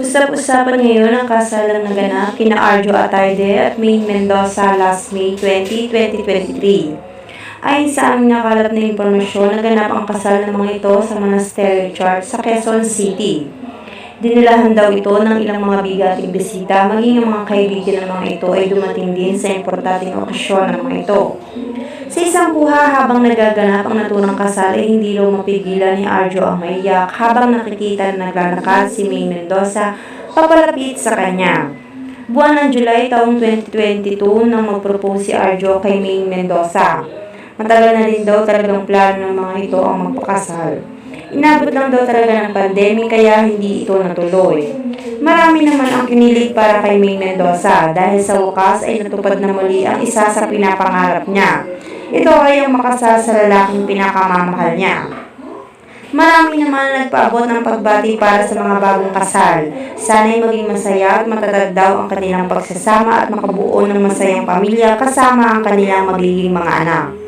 Usap-usapan ngayon ang kasalang naganap kina Arjo Atayde at Maine Mendoza last May 20, 2023. Ayon sa aming nakalap na impormasyon, naganap ang kasal ng mga ito sa Monastery Church sa Quezon City. Dinilahan daw ito ng ilang mga bigating bisita, maging ang mga kaibigan ng mga ito ay dumating din sa importanteng okasyon ng mga ito. Sa isang kuha habang nagaganap ang naturang kasal ay hindi raw mapigilan ni Arjo ang maiyak habang nakikita na naglalakad si May Mendoza papalapit sa kanya. Buwan ng July taong 2022 nang mag-propose si Arjo kay May Mendoza. Matagal na rin daw talagang plano ng mga ito ang magpakasal. Inabot lang daw talaga ng pandemic kaya hindi ito natuloy. Marami naman ang kinilig para kay May Mendoza dahil sa wakas ay natupad na muli ang isa sa pinapangarap niya. Ito ay ang makasal sa lalaking pinakamamahal niya. Marami naman ang nagpaabot ng pagbati para sa mga bagong kasal. Sana'y maging masaya at matatag daw ang kanilang pagsasama at makabuo ng masayang pamilya kasama ang kanilang magiging mga anak.